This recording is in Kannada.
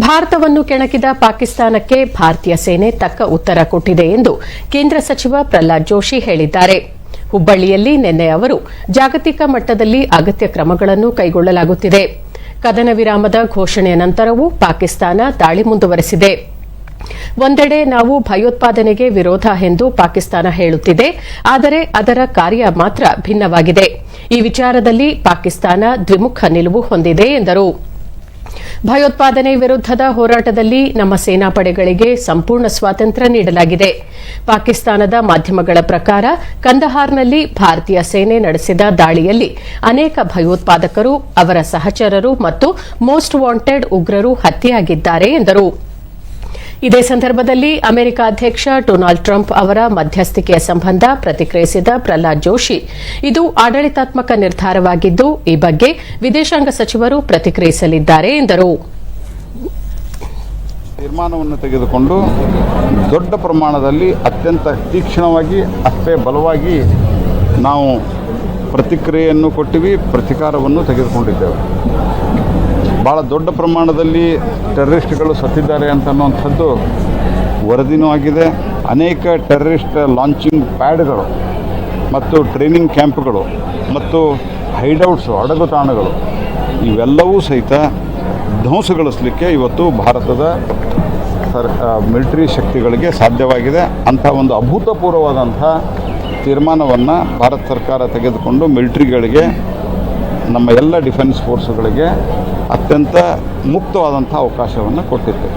ಭಾರತವನ್ನು ಕೆಣಕಿದ ಪಾಕಿಸ್ತಾನಕ್ಕೆ ಭಾರತೀಯ ಸೇನೆ ತಕ್ಕ ಉತ್ತರ ಕೊಟ್ಟಿದೆ ಎಂದು ಕೇಂದ್ರ ಸಚಿವ ಪ್ರಹ್ಲಾದ್ ಜೋಶಿ ಹೇಳಿದ್ದಾರೆ. ಹುಬ್ಬಳ್ಳಿಯಲ್ಲಿ ನಿನ್ನೆ ಅವರು ಜಾಗತಿಕ ಮಟ್ಟದಲ್ಲಿ ಅಗತ್ಯ ಕ್ರಮಗಳನ್ನು ಕೈಗೊಳ್ಳಲಾಗುತ್ತಿದೆ. ಕದನ ವಿರಾಮದ ಘೋಷಣೆಯ ನಂತರವೂ ಪಾಕಿಸ್ತಾನ ದಾಳಿ ಮುಂದುವರೆಸಿದೆ. ಒಂದೆಡೆ ನಾವು ಭಯೋತ್ಪಾದನೆಗೆ ವಿರೋಧ ಎಂದು ಪಾಕಿಸ್ತಾನ ಹೇಳುತ್ತಿದೆ, ಆದರೆ ಅದರ ಕಾರ್ಯ ಮಾತ್ರ ಭಿನ್ನವಾಗಿದೆ. ಈ ವಿಚಾರದಲ್ಲಿ ಪಾಕಿಸ್ತಾನ ದ್ವಿಮುಖ ನಿಲುವು ಹೊಂದಿದೆ ಎಂದರು. ಭಯೋತ್ಪಾದನೆ ವಿರುದ್ಧದ ಹೋರಾಟದಲ್ಲಿ ನಮ್ಮ ಸೇನಾಪಡೆಗಳಿಗೆ ಸಂಪೂರ್ಣ ಸ್ವಾತಂತ್ರ್ಯ ನೀಡಲಾಗಿದೆ. ಪಾಕಿಸ್ತಾನದ ಮಾಧ್ಯಮಗಳ ಪ್ರಕಾರ ಕಂದಹಾರ್ನಲ್ಲಿ ಭಾರತೀಯ ಸೇನೆ ನಡೆಸಿದ ದಾಳಿಯಲ್ಲಿ ಅನೇಕ ಭಯೋತ್ಪಾದಕರು, ಅವರ ಸಹಚರರು ಮತ್ತು ಮೋಸ್ಟ್ ವಾಂಟೆಡ್ ಉಗ್ರರು ಹತ್ಯೆಯಾಗಿದ್ದಾರೆ ಎಂದರು. ಇದೇ ಸಂದರ್ಭದಲ್ಲಿ ಅಮೆರಿಕ ಅಧ್ಯಕ್ಷ ಡೊನಾಲ್ಡ್ ಟ್ರಂಪ್ ಅವರ ಮಧ್ಯಸ್ಥಿಕೆಯ ಸಂಬಂಧ ಪ್ರತಿಕ್ರಿಯಿಸಿದ ಪ್ರಹ್ಲಾದ್ ಜೋಶಿ, ಇದು ಆಡಳಿತಾತ್ಮಕ ನಿರ್ಧಾರವಾಗಿದ್ದು, ಈ ಬಗ್ಗೆ ವಿದೇಶಾಂಗ ಸಚಿವರು ಪ್ರತಿಕ್ರಿಯಿಸಲಿದ್ದಾರೆ ಎಂದರು. ತೀರ್ಮಾನವನ್ನು ತೆಗೆದುಕೊಂಡು ದೊಡ್ಡ ಪ್ರಮಾಣದಲ್ಲಿ ಅತ್ಯಂತ ತೀಕ್ಷ್ಣವಾಗಿ, ಅಷ್ಟೇ ಬಲವಾಗಿ ನಾವು ಪ್ರತಿಕ್ರಿಯೆಯನ್ನು ಕೊಟ್ಟಿವಿ, ಪ್ರತಿಕಾರವನ್ನು ತೆಗೆದುಕೊಂಡಿದ್ದೇವೆ. ಭಾಳ ದೊಡ್ಡ ಪ್ರಮಾಣದಲ್ಲಿ ಟೆರರಿಸ್ಟ್ಗಳು ಸತ್ತಿದ್ದಾರೆ ಅಂತ ಅನ್ನುವಂಥದ್ದು ವರದಿನೂ ಆಗಿದೆ. ಅನೇಕ ಟೆರರಿಸ್ಟ್ ಲಾಂಚಿಂಗ್ ಪ್ಯಾಡ್ಗಳು ಮತ್ತು ಟ್ರೈನಿಂಗ್ ಕ್ಯಾಂಪ್ಗಳು ಮತ್ತು ಹೈಡೌಟ್ಸು ಅಡಗು ತಾಣಗಳು, ಇವೆಲ್ಲವೂ ಸಹಿತ ಧ್ವಂಸಗೊಳಿಸಲಿಕ್ಕೆ ಇವತ್ತು ಭಾರತದ ಸರ್ ಮಿಲಿಟರಿ ಶಕ್ತಿಗಳಿಗೆ ಸಾಧ್ಯವಾಗಿದೆ. ಅಂಥ ಒಂದು ಅಭೂತಪೂರ್ವವಾದಂಥ ತೀರ್ಮಾನವನ್ನು ಭಾರತ ಸರ್ಕಾರ ತೆಗೆದುಕೊಂಡು ಮಿಲಿಟ್ರಿಗಳಿಗೆ ನಮ್ಮ ಎಲ್ಲ ಡಿಫೆನ್ಸ್ ಫೋರ್ಸ್ಗಳಿಗೆ ಅತ್ಯಂತ ಮುಕ್ತವಾದಂಥ ಅವಕಾಶವನ್ನು ಕೊಟ್ಟಿತ್ತು